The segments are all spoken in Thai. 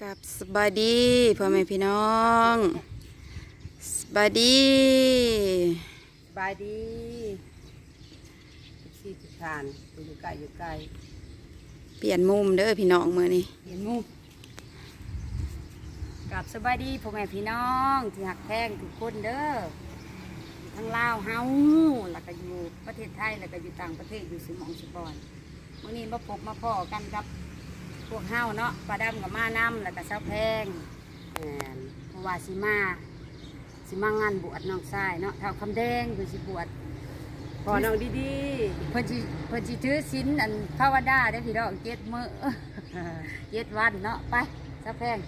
กับสบายดีพ่อแม่พี่น้องสบายดีสบายดีสี่สิบทานอยู่ไกลอยู่ไกลเปลี่ยนมุมเด้อพี่น้องมื้อนี้เห็นมุกกับสบายดีพ่อแม่พี่น้องที่หักแพงทุกคนเด้ออยู่ทั้งลาวเฮาแล้วก็อยู่ประเทศไทยแล้วก็อยู่ต่างประเทศอยู่สมองสปอนมื่อนี้มาพบมาพ่อกันกับพ วกเฮาเนาะปลาดำกับมาน้ำแล้วก็เสาแพงเพราะว่าสิมาสิมางานบวชน้องชายเนาะเท่าคำแดงคือสิบวชพอน้องดีๆเพิ่นสิเพิ่นสิถือศีลอันภาวดาได้พี่น้องเจ็ดมื้อเจ็ดวันเนาะไปสะแพง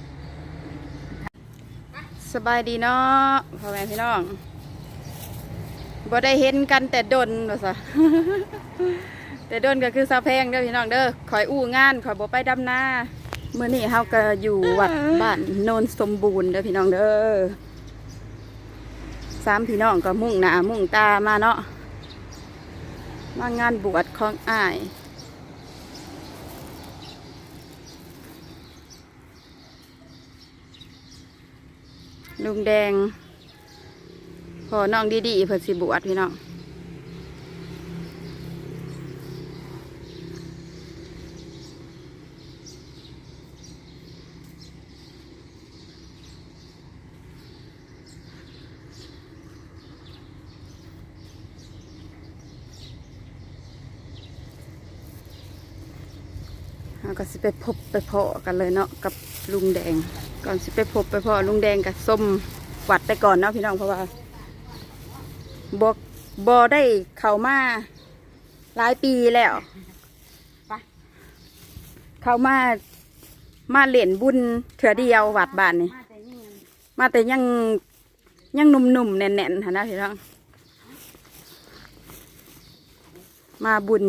สบายดีเนาะพ่อแม่พี่น้องบ่ได้เห็นกันแต่ดนว่าซะ แต่ดนก็คือสาวแพงเด้อพี่น้องเด้อคอยอู้งานคอยบ่ไปดำนามื้อนี้เฮาก็อยู่วัดบ้านโนนสมบูรณ์เด้อพี่น้องเด้อสามพี่น้องก็มุ่งหน้ามุ่งตามาเนาะมางานบวชของอ้ายลุงแดงพอน้องดีๆเพิ่นสิบวชพี่น้อง ไปพบไปเพาะกันเลยเนาะกับลุงแดง ก่อนสิไปพบไปเพาะลุงแดงกับส้มวัดไปก่อนเนาะพี่น้องเพราะว่าบกบอได้เข้ามาหลายปีแล้วไปเข้ามามาเหรียญบุญเถื่อเดียววัดบ้านนี่มาแต่นี่มาแต่ยังยังหนุ่มๆแน่นๆหันนะพี่น้องมาบุญ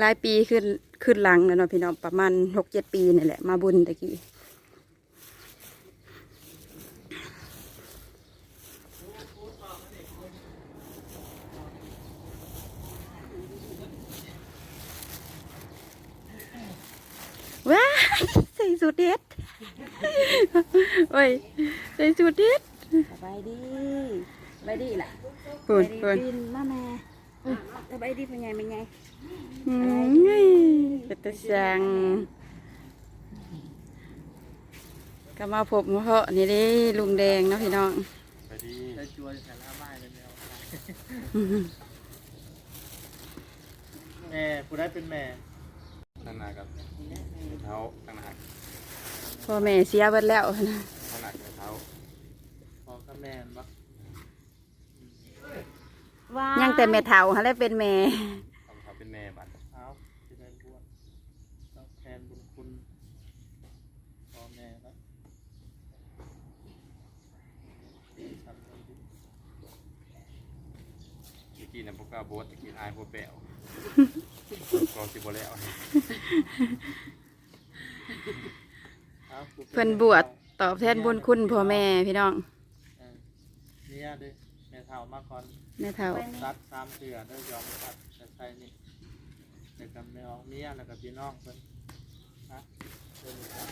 หลายปีขึ้นขึ้นหลังแล้วเนาะพี่น้องประมาณหกเจ็ดปีนี่แหละมาบุญตะกี้ว้ายใส่สูทเด็ดโอ้ยใส่สูทเด็ดสบายดีสบายดีล่ะคุสณบายดีคุณปีนมาแม่เออ สบายดีเป็นไงเป็นไงอืมเป็นตาสังก็มาพบมาเพาะนี่เด้ลุงแดงเนาะพี่น้องไปดีได้จวนแต่ละไม้เลยแมวแม่ผู้ได้เป็นแม่ตั้งนากับเท้าตั้งนาพ่อแม่เสียเบิดแล้วนะตั้งนากับเท้าพอกับแม่บัก ว้ายังแต่แม่เฒ่าฮะแล้วเป็นแม่ ทำเขาเป็นแม่บัดเท้าที่ได้บวชต้องแทนบุญคุณพ่อแม่แล้วทำคนดีเมื่อกี้นะพวกกล้าบวชเมื่อกี้อายพวกแป๋วกองสิบวแล้วเพิ่นบวชตอบแทนบุญคุณพ่อแม่พี่น้อง เออเนี่ยเด้แม่เท่ามาก่อน แม่เฒ่า ซัดสามเสือได้ยอมซัดแต่ใส่นี่เด็กกับแม่ออกเมียแล้วกับพี่น้องเพิ่นนะเพิ่นครับ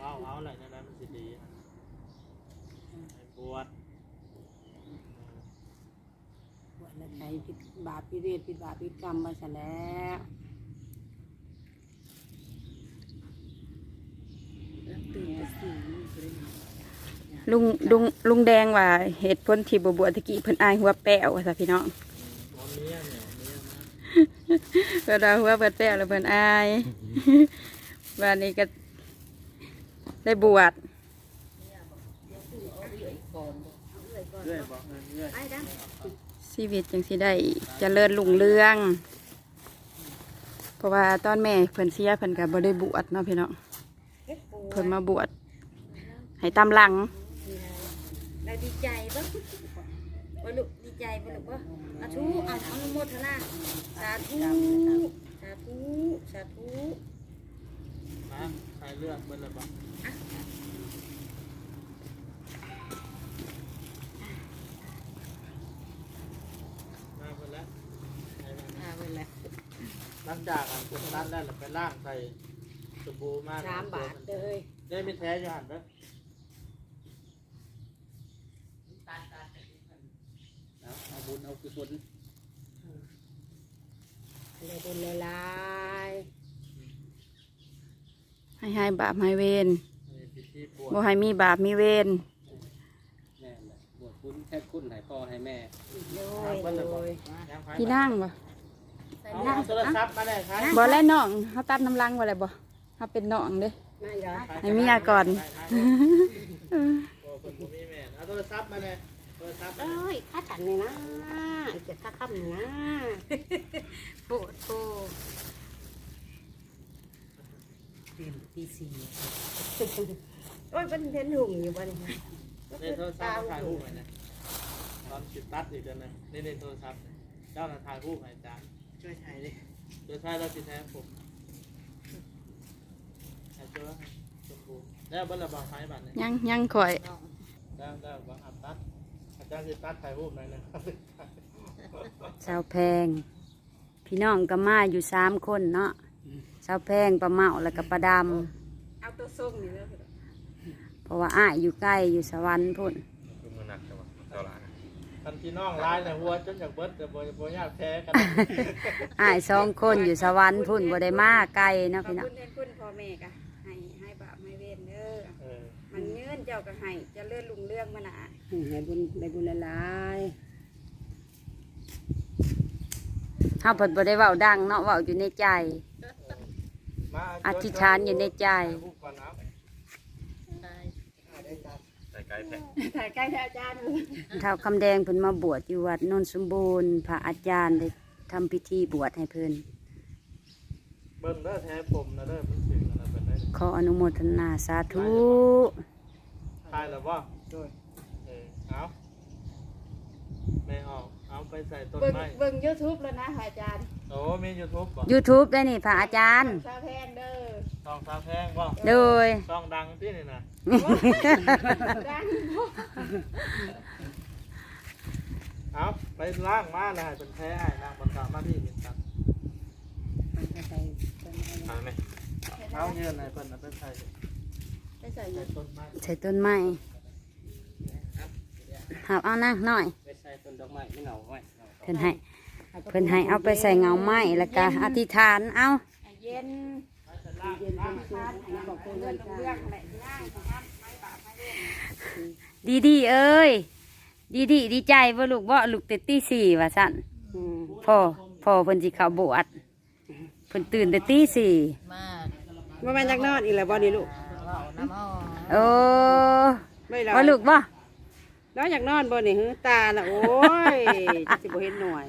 ว้าวเอาอะไรนั่นแหละมันสิดีอะให้บวชบวชแล้วใช้ผิดบาปผิดเวรผิดบาปผิดกรรมมาซะแล้วตื่นแต่สี่ ลุงลุงลุงแดงว่าเหตุผลที่บ่บวชตะกี้เพิ่นอายหัวแป้วว่าซะพี่น้องเอาเมียเนี่ยเมียมาเพิ่นว่าหัวเพิ่นแป้วแล้วเพิ่นอายวันนี้ก็ได้บวชชีวิตจังสิได้เจริญรุ่งเรือง เพราะว่าตอนแม่เพิ่นเสียเพิ่นก็บ่ได้บวชเนาะพี่น้อง เพิ่นมาบวชให้ตามหลัง เราดีใจปะวะลูกดีใจปะลูกปะสาธุเอาอนุโมทนาสาธุสาธุสาธุมาใครเลือกเบอร์อะไรบ้างมาเบอร์แล้วหลังจากอะคุณนัดได้หรือไปล่างใส่ สบู่มาสามบาทเลยได้ไม่แท้อยู่หันเด้อเอาเอาบุญเอากุศลเลยบุญเลยลายให้ให้บาปให้เวรนี่พิธีบวชบ่ให้มีบาปมีเวรแม่นแหละบวชคุณแค่คุณให้พ่อให้แม่โดยโดยยังไผพี่นั่งบ่เอาเอาโทรศัพท์มาได้ครับบ่แล้วน้องเฮาตัดน้ำลังบ่แล้วบ่ เฮาเป็นน้องเด้ไม่เหรอให้เมียก่อนโอ้คนบ่มีแม่นเอาโทรศัพท์มาเลยโทรศัพท์มาเอ้ยข้ากันเลยนะเจะข้าค่ำนะโอ้โหตื่นตีสี่โอ้ยเป็นเห็นหุ่งอยู่บ้านนี้ในโทรศัพท์มาถ่ายรูปไว้นะตอนสิตัดอีกเดือนนึงนี่ในโทรศัพท์เนี่ยเจ้าน่ะถ่ายรูปให้อาจารย์ช่วยถ่ายดิช่วยถ่ายแล้วสิแท้ผมถ่ายเจอสมบูรณ์ แล้วเบิ่งระบางไฟบัดนี้ยังยังข่อยได้ได้บางอันตัดอาจารย์สิตัดถ่ายรูปหน่อยนึงสาวแพง พี่น้องก็มาอยู่สามคนเนาะสาวแพงปลาเมาแล้วก็ปลาดเอาตัวส่งนี่เด้อำเพราะว่าอ้ายอยู่ใกล้อยู่สวรรค์พุ่นคือมือหนักจังวะเจ้านทันพี่น้องร้ายนี่หัวจนจากเบิดแต่บ่บ่ยากแพ้กันอ้ายสองคนอยู่สวรรค์พุ่นบ่ได้มาไกลเนาะพี่น้องคุณแทนคุณพ่อแม่กะให้ให้บาปให้เวรเด้อ เออมันยืนเจ้าก็ให้เจะเลื่อนลุงเรื่องมาหนาให้บุญได้บุญหลายเฮาเพิ่นบ่ได้เว้าดังเนาะเว้าอยู่ในใจมาอธิษฐานอยู่ในใจถ่ายรูปก่อนนะใส่ไก่แพะถ่ายใกล้อาจารย์ท้าวคำแดงเพิ่นมาบวชอยู่วัดโนนสมบูรณ์ พระอาจารย์ได้ทำพิธีบวชให้เพิ่น เบิ่งเด้อแท้ผมนะเด้อมันถึงอันนั้นเป็นได้ ขออนุโมทนาสาธุถ่ายแล้วบ่เออเอาไม่ออก เอาไปใส่ต้นเบิ่งไม้ เบิ่งยูทูบแล้วนะอาจารย์โอ้มี YouTube บ่ YouTube ได้นี่พระอาจารย์ซาแพงเด้อช่องสาวแพงบ่โดย ช่องดังที่นี่นะดังเอาไปล้างมาเลยให้เป็นแท้ให้นางบนตามาที่เป็นตันทำไหม เอาเงินให้เพิ่นเอาไปใส่ไปใส่ใส่ต้นไม้ใส่ต้นไม้หาเอานะหน่อยไปใส่ต้นดอกไม้ไม่เหงาไว้เหงาเพิ่นให้เพิ่นให้เอาไปใส่เงาไม้แล้วก็อธิษฐานเอาเย็นเย็นเป็นชาติบอกเลื่อนลุงเรื่องแหละย่างของท่านไม่บาปไม่เวรดีดีๆเอ้ยดีดีๆดีใจว่าลูกว่าลูกเต็ตีสี่ว่าสั่นพ่อพ่อเพิ่นสิเข้าบวชเพิ่นตื่นแต่ตีสี่ว่า แม่นจักนอนอีกแล้วบ่นี่ลูกโอ้ไม่หรอว่าลูกบ่แล้วอยากนอนบ่นี่หือตาน่ะโอ้ยจะสิบ่เห็นหน่วย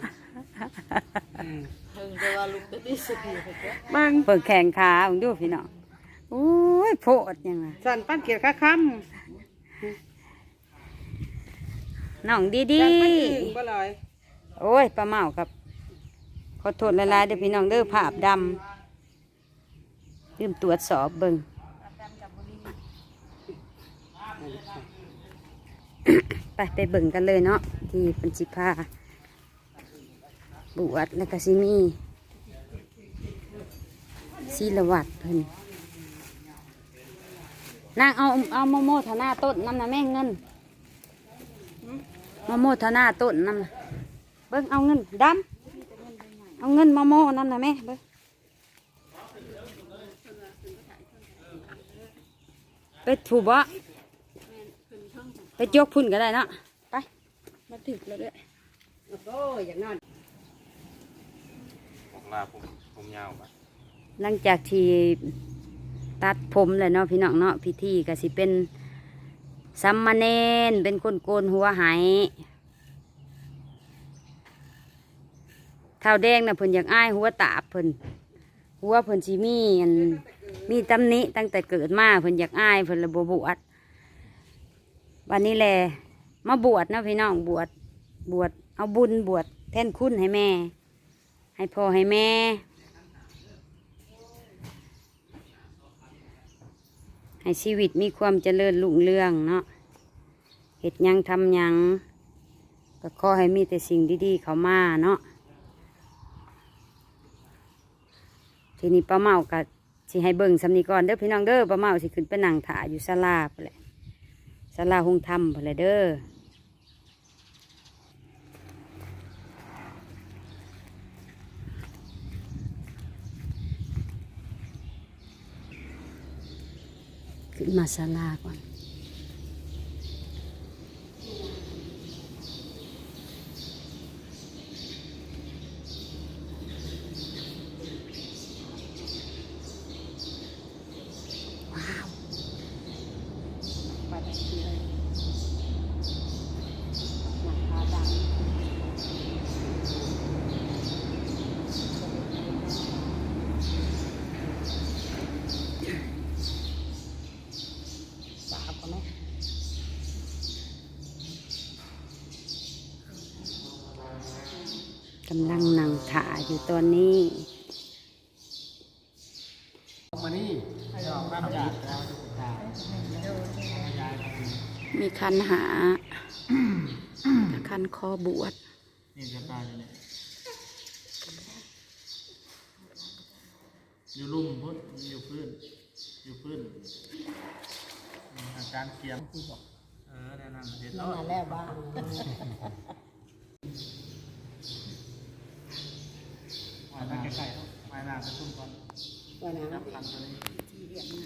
เบิ่งเปิดแข่งขาของดูพี่น้องโอ้ยโพดยังไงสั่นปั้นเกียรค่าค่น้องดีำดีสั่นปั้นอึ่งบ่ลอยโอ้ยปลาเมาครับ ขอโทษหลายๆเด้อพี่น้องเด้อภาพดำ ลืมตรวจสอบเบิ่งไปไปเบิ่งกันเลยเนาะที่ป็นสิพาบวชแล้วก็สิมีศีลวัดเพิ่นนางเอาเอาโมโมธนาต้นน้ำนะแม่เงินโมโมธนาต้นน้ำนะเบิ่งเอาเงินดำเอาเงินโมโมน้ำนะแม่เบิ่ง ไปถูบ่ไปยกพุ่นก็ได้เนาะไปมาถึกแล้วด้วยโอ้ยอยากนอนของลาผมผมยาวปะหลังจากที่ตัดผมเลยเนาะพี่น้องเนาะพิธีก็สิเป็นสัมมาเนนเป็นคนโกนหัวไหายเท้าแดงนะเพิ่นอยากอ้ายหัวตาบเพิ่น หัวเพิ่นสิมีอันมีตำหนิตั้งแต่เกิดมาเพิ่นอยากอ้ายเพิ่นระบบวชวันนี้แหละมาบวชเนาะพี่น้องบวชบวชเอาบุญบวชแท่นคุณให้แม่ ให้พ่อให้แม่ ให้ชีวิตมีความเจริญรุ่งเรืองเนาะเห็ดยังทำยังก็ขอให้มีแต่สิ่งดีๆ เข้ามาเนาะ ทีนี้ป้าเมากับสิให้เบิ่งสำนีก่อนเด้อพี่น้องเด้อป้าเมาสิขึ้นเป็นั่งถาอยู่ศาลาไปเลยศาลาหงทำไปเลยเด้อขึ้นมาศาลาก่อน กำลังนั่งถ่าอยู่ตอนนี้มานี่มีคันหาคันคอบวชอยู่ลุ่มพุ่นอยู่พื้น อยู่พื้น อาการเกียมคือบอกเออแนะนำเด็ดแล้วแล้วบ้าง มาหน้าใกล้ๆมาหน้ากระตุ้มก่อนว่านะ นับพันตัวนี้ ที่เรียกมา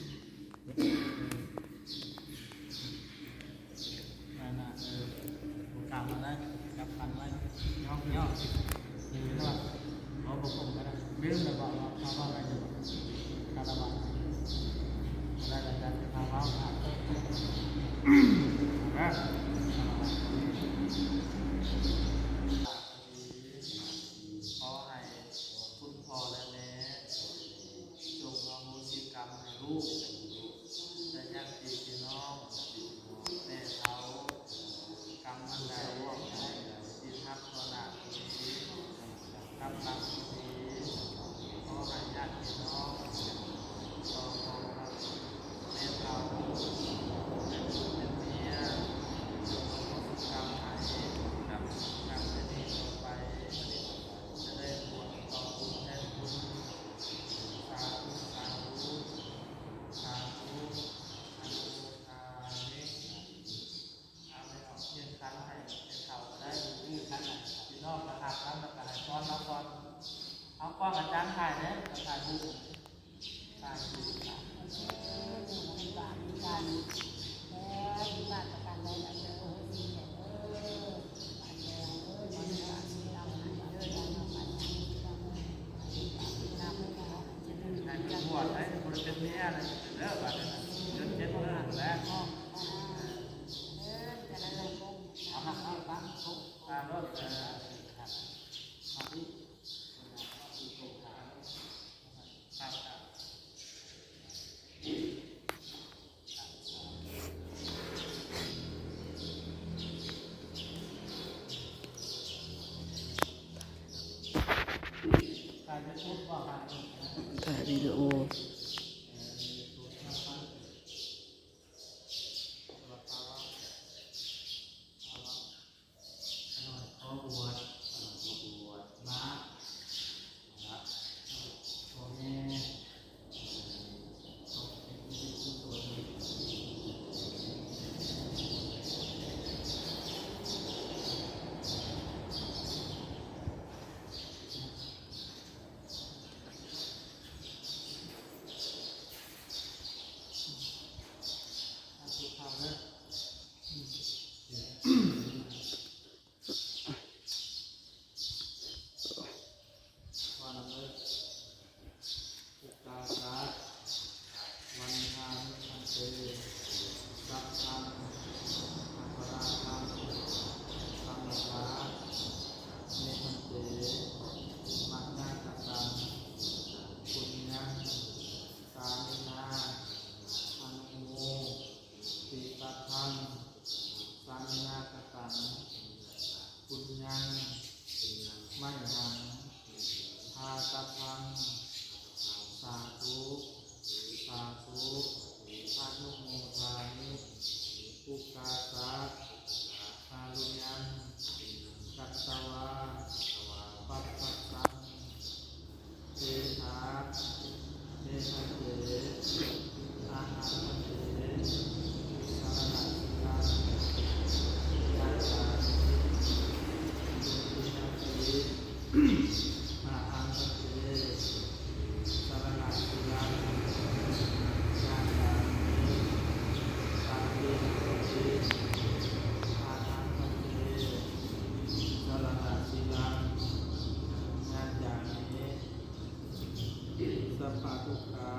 สัพพทุกขา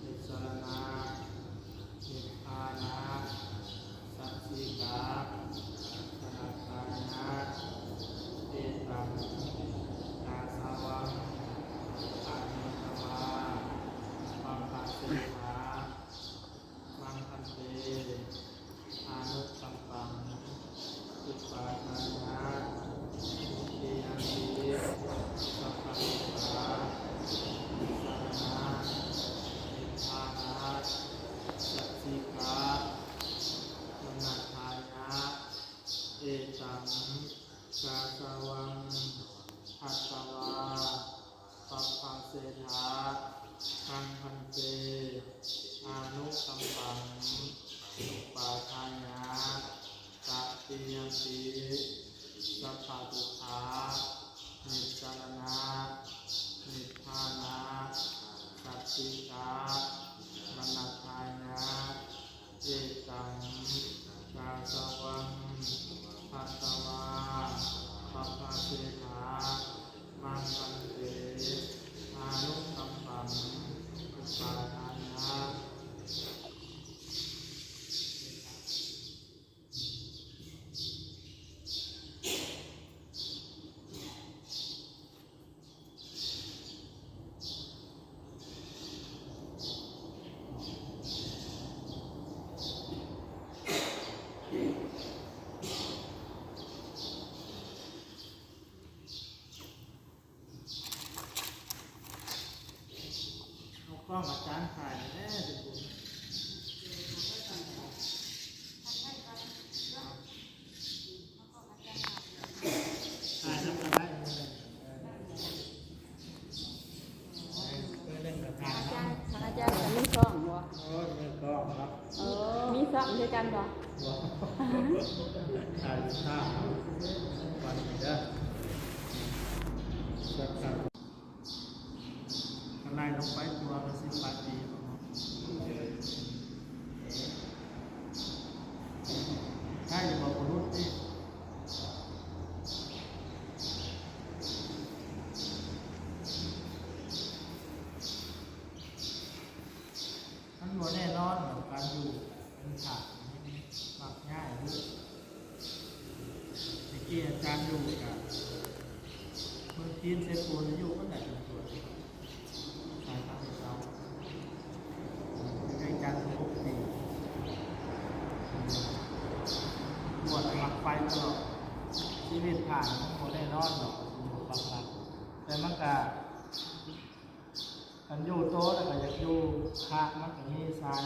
เด็รณานิพพานาสัจจิกา เอตังชาตาวังอัตตวาปัปปังเสธาทังพันเตอานุสัมปังปาทายาตัติยสีสัพพะตุขานิจารณานิพานะสัตจิกามนัทายาเอตังชาสวัง ภัตตวาปัปปะเสหามังคันเตอานุสัมปังอุปาทายะ เอากล้องอาจารย์ถ่ายแน่สิคุณถ่ายน้ำกระไรเล่นกับถ่าย อาจารย์จะมีซ่องบ่ โอ้ยมือกล้องครับ เออมี ซ่องด้วยกันบ่ถ่ายภาวนนี้เด้อสักครั้งข้างในลงไปตัวละสิบแปดปีใช่บอกมนุษย์นี่มันบ่แน่นอนกับการอยู่เป็นฉากหมักง่ายด้วยเมื่อกี้อาจารย์อยู่กับ เมืองจีนเซปูนอยู่ก็แต่เป็นตัวสายตาของเขาในการทุกปีบวชหมักไฟตลอดชีวิตผ่านมันบ่แน่นอนหรอกอยู่บางหลักแต่มันก็กันอยู่โต๊ะแล้วก็อยากอยู่คามันก็มีสาย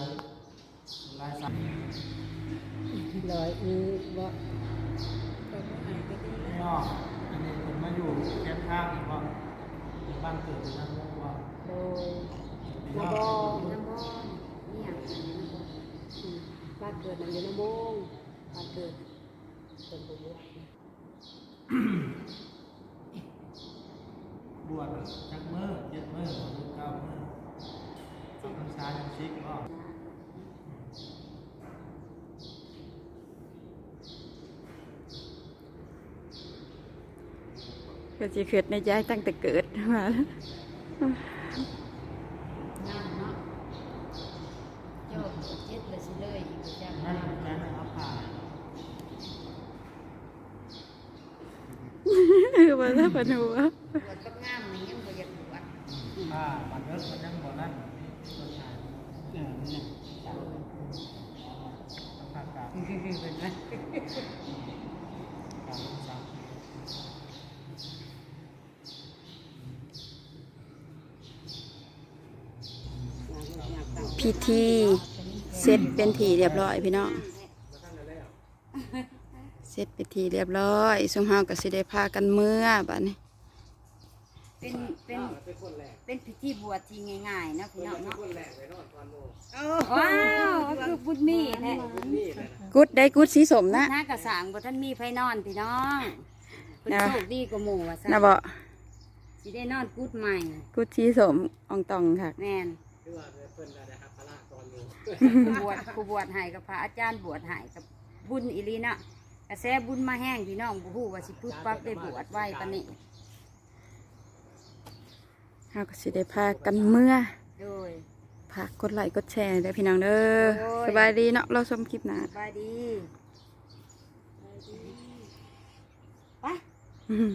ลายสาย ลอยอือบ่ ไม่ออกอันนี้ผมมาอยู่แค่ข้างนี่ว่าเป็นบ้านเกิดเป็นนั่นว่า โดยน้ำนบ่อกน้ำบ่นี่อย่างนี้อืมบ้านเกิดนั่นอยู่น้ำมงบ้านเกิดเป็นบุญบวชจักเมื่อเจ็ดเมื่อหรือเก้าเมื่อสองพรรษายังซิกก็ก็สิเกิดในใจตั้งแต่เกิดมา น้ำเนาะโยกเจ็ดเลยสิเลยอีกประจำนั่นอาจารย์เอาผ่าว่าถ้าปนหัวบวชกับงามนี่ยังบ่อยากบวชผ่ามันเลิกมันยังบ่นั่นนี่ต้นชายเออนี่ผ่ากาบเป็นไหม กาบสาม พิธีเสร็จเป็นทีเรียบร้อยพี่น้องเสร็จเป็นทีเรียบร้อยสงเฮาก็สิได้พากันเมื่อบัดนี้ เป็นเป็นเป็นพิธีบวชที่ง่ายๆเนาะพี่น้องเนาะว้าวก็คือบุญมีแท้กุดได้กุดสีสมนะหน้ากระสังบ่ท่านมีไฟนอนพี่น้องเป็นนะโชคดีกว่าหมู่ว่าซะนะบ่สิได้นอนกุดใหม่กุดสีสมอองตองค่ะแม่น ผู้บวชผู้บวชให้กับพระอาจารย์บวชให้กับบุญอีหลีเนาะกระแสบุญมาแห้งพี่น้องบ่ฮู้ว่าสิปึ๊บปั๊บได้บวชไว้ปานนี้เฮาก็สิได้พากันเมื่อโดยฝากกดไลค์กดแชร์เด้อพี่น้องเด้อโอ้ยสบายดีเนาะเราชมคลิปหน้าสบายดีไปอืม